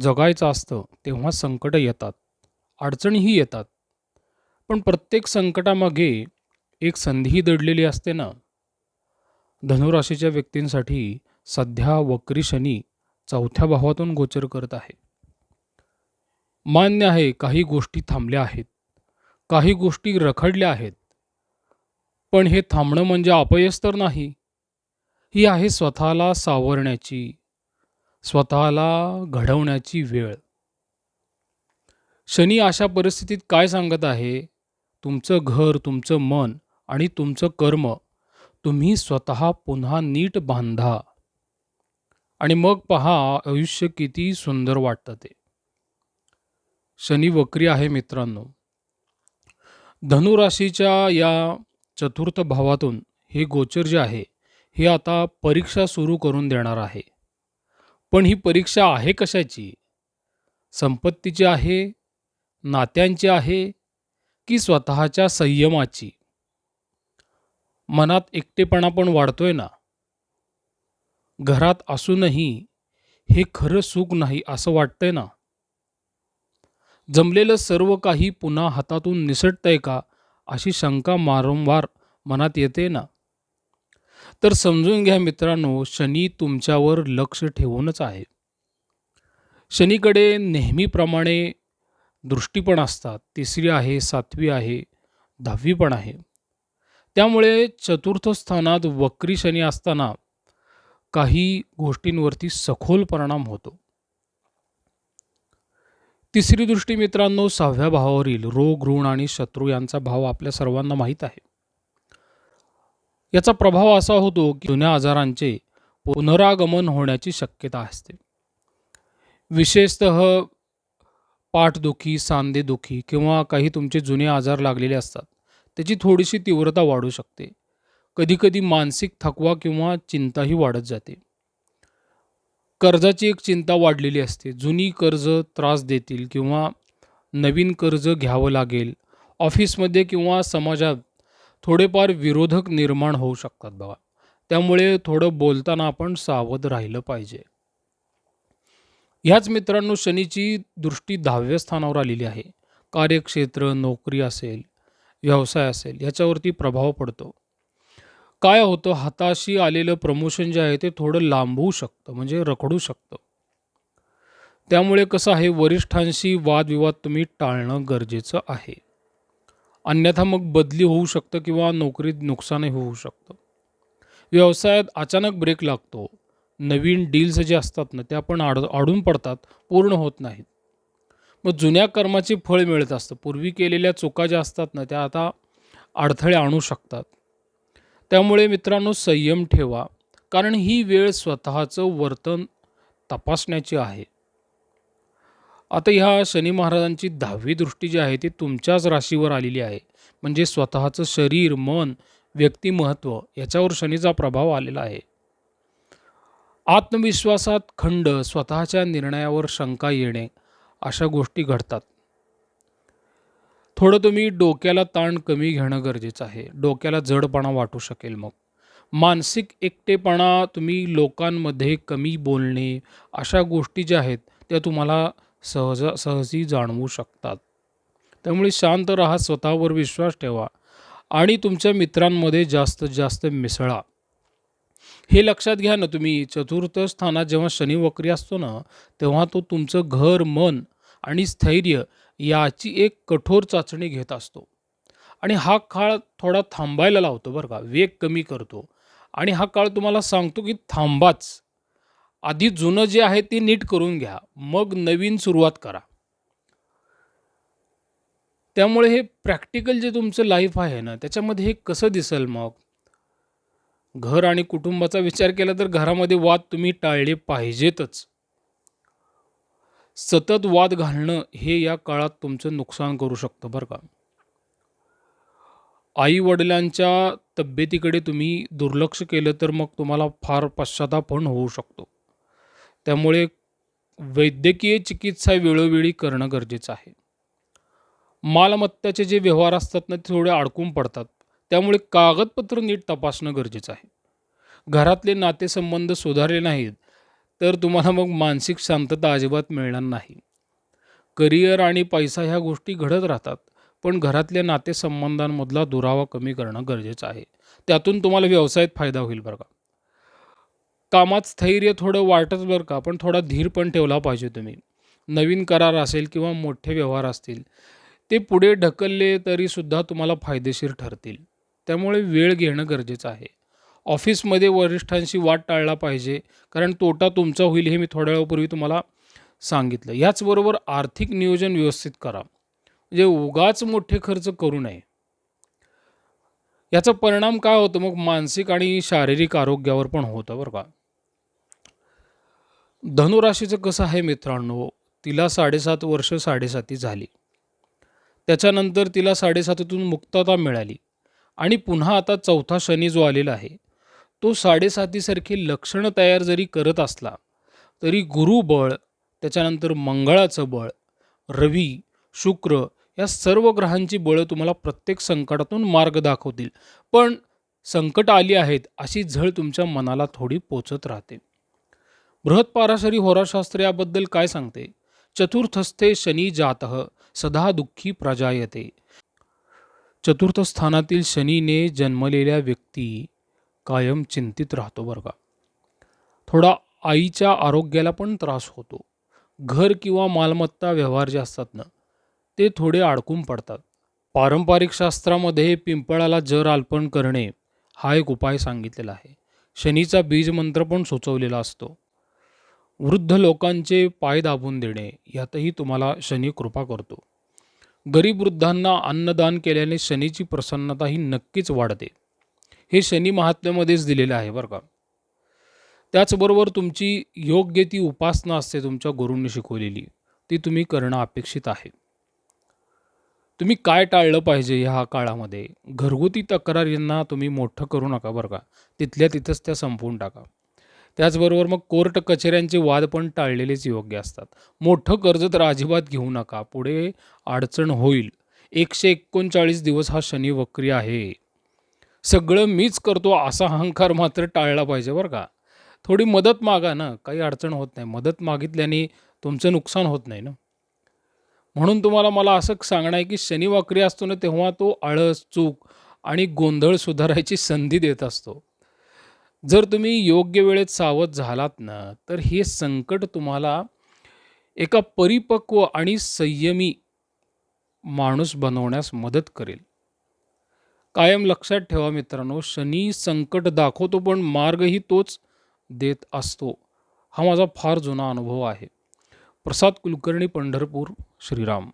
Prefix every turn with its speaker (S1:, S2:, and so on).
S1: जगायचं असतं तेव्हा संकटं येतात. अडचणीही येतात. पण प्रत्येक संकटामागे एक संधीही दडलेली असते ना. धनुराशीच्या व्यक्तींसाठी सध्या वक्री शनी चौथ्या भावातून गोचर करत आहे. मान्य आहे काही गोष्टी थांबल्या आहेत. काही गोष्टी रखडल्या आहेत. पण हे थांबणं म्हणजे अपयश तर नाही. ही आहे स्वतःला सावरण्याची स्वतःला घडवण्याची वेळ. शनी अशा परिस्थितीत काय सांगत आहे? तुमचं घर तुमचं मन आणि तुमचं कर्म तुम्ही स्वतः पुन्हा नीट बांधा. आणि मग पहा आयुष्य किती सुंदर वाटतं ते. शनी वक्री आहे मित्रांनो. धनुराशीच्या या चतुर्थ भावातून हे गोचर जे आहे हे आता परीक्षा सुरू करून देणार आहे. पण ही परीक्षा आहे कशाची? संपत्तीची आहे नात्यांची आहे की स्वतःच्या संयमाची? मनात एकटेपणा पण वाढतोय ना? घरात असूनही हे खरं सुख नाही असं वाटतंय ना? जमलेलं सर्व काही पुन्हा हातातून निसटतंय का अशी शंका वारंवार मनात येते ना? तर समजून घ्या मित्रांनो शनी तुमच्यावर लक्ष ठेवूनच आहे. शनीकडे नेहमीप्रमाणे दृष्टी पण असतात. तिसरी आहे सातवी आहे दहावी पण आहे. त्यामुळे चतुर्थ स्थानात वक्री शनी असताना काही गोष्टींवरती सखोल परिणाम होतो. तिसरी दृष्टी मित्रांनो सहाव्या भावावरील रोग ऋण आणि शत्रू यांचा भाव आपल्या सर्वांना माहीत आहे. याचा प्रभाव असा होतो की जुन्या आजारांचे पुनरागमन होण्याची शक्यता असते. विशेषत पाठदुखी सांधेदुखी किंवा काही तुमचे जुने आजार लागलेले असतात त्याची थोडीशी तीव्रता वाढू शकते. कधीकधी मानसिक थकवा किंवा चिंताही वाढत जाते. कर्जाची एक चिंता वाढलेली असते. जुनी कर्ज त्रास देतील किंवा नवीन कर्ज घ्यावं लागेल. ऑफिसमध्ये किंवा समाजात थोडेफार विरोधक निर्माण होऊ शकतात बघा. त्यामुळे थोडं बोलताना आपण सावध राहिलं पाहिजे. ह्याच मित्रांनो शनीची दृष्टी दहाव्या स्थानावर आलेली आहे. कार्यक्षेत्र नोकरी असेल व्यवसाय असेल ह्याच्यावरती प्रभाव पडतो. काय होतं? हाताशी आलेलं प्रमोशन जे आहे ते थोडं लांबवू शकतं म्हणजे रखडू शकतं. त्यामुळे कसं आहे वरिष्ठांशी वादविवाद तुम्ही टाळणं गरजेचं आहे. अन्यथा मग बदली होऊ शकतं किंवा नोकरीत नुकसानही होऊ शकतं. व्यवसायात अचानक ब्रेक लागतो. नवीन डील्स जे असतात ना त्या पण आड आडून पडतात पूर्ण होत नाहीत. मग जुन्या कर्माचे फळ मिळत असतं. पूर्वी केलेल्या चुका ज्या असतात ना त्या आता अडथळे आणू शकतात. त्यामुळे मित्रांनो संयम ठेवा. कारण ही वेळ स्वतःचं वर्तन तपासण्याची आहे. आता ह्या शनी महाराजांची दहावी दृष्टी जी आहे ती तुमच्याच राशीवर आलेली आहे. म्हणजे स्वतःचं शरीर मन व्यक्तिमहत्व याच्यावर शनीचा प्रभाव आलेला आहे. आत्मविश्वासात खंड स्वतःच्या निर्णयावर शंका येणे अशा गोष्टी घडतात. थोडं तुम्ही डोक्याला ताण कमी घेणं गरजेचं आहे. डोक्याला जडपणा वाटू शकेल मग. मानसिक एकटेपणा तुम्ही लोकांमध्ये कमी बोलणे अशा गोष्टी ज्या आहेत त्या तुम्हाला सहज सहजी जाणवू शकतात. त्यामुळे शांत राहा स्वतःवर विश्वास ठेवा आणि तुमच्या मित्रांमध्ये जास्तीत जास्त मिसळा. हे लक्षात घ्या ना तुम्ही चतुर्थ स्थानात जेव्हा शनी वक्री असतो ना तेव्हा तो तुमचं घर मन आणि स्थैर्य याची एक कठोर चाचणी घेत असतो. आणि हा काळ थोडा थांबायला लावतो बरं का वेग कमी करतो. आणि हा काळ तुम्हाला सांगतो की थांबाच. आधी जुनं जे आहे ते नीट करून घ्या. मग नवीन सुरुवात करा. त्यामुळे हे प्रॅक्टिकल जे तुमचं लाईफ आहे ना त्याच्यामध्ये हे कसं दिसेल मग? घर आणि कुटुंबाचा विचार केला तर घरामध्ये वाद तुम्ही टाळले पाहिजेतच. सतत वाद घालणं हे या काळात तुमचं नुकसान करू शकतं बरं का. आई वडिलांच्या तब्येतीकडे तुम्ही दुर्लक्ष केलं तर मग तुम्हाला फार पश्चाताप पण होऊ शकतो. त्यामुळे वैद्यकीय चिकित्सा वेळोवेळी करणं गरजेचं आहे. मालमत्त्याचे जे व्यवहार असतात ना ते थोडे अडकून पडतात. त्यामुळे कागदपत्र नीट तपासणं गरजेचं आहे. घरातले नातेसंबंध सुधारले नाहीत तर तुम्हाला मग मानसिक शांतता अजिबात मिळणार नाही. करिअर आणि पैसा ह्या गोष्टी घडत राहतात पण घरातल्या नातेसंबंधांमधला दुरावा कमी करणं गरजेचं आहे. त्यातून तुम्हाला व्यवसायात फायदा होईल बरं का. कामात स्थैर्य थोडं वाटच बरं का पण थोडा धीर पण ठेवला पाहिजे तुम्ही. नवीन करार असेल किंवा मोठे व्यवहार असतील ते पुढे ढकलले तरीसुद्धा तुम्हाला फायदेशीर ठरतील. त्यामुळे वेळ घेणं गरजेचं आहे. ऑफिसमध्ये वरिष्ठांशी वाद टाळला पाहिजे कारण तोटा तुमचा होईल हे मी थोड्या वेळापूर्वी तुम्हाला सांगितलं. याचबरोबर आर्थिक नियोजन व्यवस्थित करा. म्हणजे उगाच मोठे खर्च करू नये. याचा परिणाम काय होतो? मग मानसिक आणि शारीरिक आरोग्यावर पण होतं बरं का. धनुराशीचं कसं आहे मित्रांनो? तिला साडेसात वर्ष साडेसाती झाली. त्याच्यानंतर तिला साडेसातीतून मुक्तता मिळाली. आणि पुन्हा आता चौथा शनी जो आलेला आहे तो साडेसातीसारखी लक्षणं तयार जरी करत असला तरी गुरुबळ त्याच्यानंतर मंगळाचं बळ रवी शुक्र या सर्व ग्रहांची बळं तुम्हाला प्रत्येक संकटातून मार्ग दाखवतील. पण संकट आली आहेत अशी झळ तुमच्या मनाला थोडी पोचत राहते. बृहत्पाराशरी होराशास्त्र याबद्दल काय सांगते? चतुर्थस्थे शनी जात सदा दुःखी प्रजायते. चतुर्थ स्थानातील शनीने जन्मलेल्या व्यक्ती कायम चिंतित राहतो बरं का. थोडा आईच्या आरोग्याला पण त्रास होतो. घर किंवा मालमत्ता व्यवहार जे असतात ना ते थोडे अडकून पडतात. पारंपरिक शास्त्रामध्ये पिंपळाला जर अल्पण करणे हा एक उपाय सांगितलेला आहे. शनीचा बीज मंत्र पण सुचवलेला असतो. वृद्ध लोकांचे पाय दाबून देणे यातही तुम्हाला शनी कृपा करतो. गरीब वृद्धांना अन्नदान केल्याने शनीची प्रसन्नता ही नक्कीच वाढते. हे शनी महात्म्यामध्येच दिलेलं आहे बरं का. त्याचबरोबर तुमची योग्य ती उपासना असते तुमच्या गुरूंनी शिकवलेली ती तुम्ही करणं अपेक्षित आहे. तुम्ही काय टाळलं पाहिजे ह्या काळामध्ये? घरगुती तक्रारींना तुम्ही मोठं करू नका बरं का. तिथल्या तिथंच त्या संपवून टाका. त्याचबरोबर मग कोर्ट कचेऱ्यांचे वाद पण टाळलेलेच योग्य असतात. मोठं कर्ज तर अजिबात घेऊ नका पुढे अडचण होईल. एकशे एकोणचाळीस दिवस हा शनी वक्री आहे. सगळं मीच करतो असा अहंकार मात्र टाळला पाहिजे बरं का. थोडी मदत मागा ना काही अडचण होत नाही. मदत मागितल्याने तुमचं नुकसान होत नाही ना. म्हणून तुम्हाला मला असं सांगणं आहे की शनी वक्री असतो ना तेव्हा तो आळस चूक आणि गोंधळ सुधारायची संधी देत असतो. जर तुम्ही योग्य वेळेत सावध झालात ना तर हे संकट तुम्हाला एका परिपक्व आणि संयमी माणूस बनवण्यास मदत करेल. कायम लक्षात ठेवा मित्रांनो शनी संकट दाखवतो पण मार्गही तोच देत असतो. हा माझा फार जुना अनुभव आहे. प्रसाद कुलकर्णी पंढरपूर श्रीराम.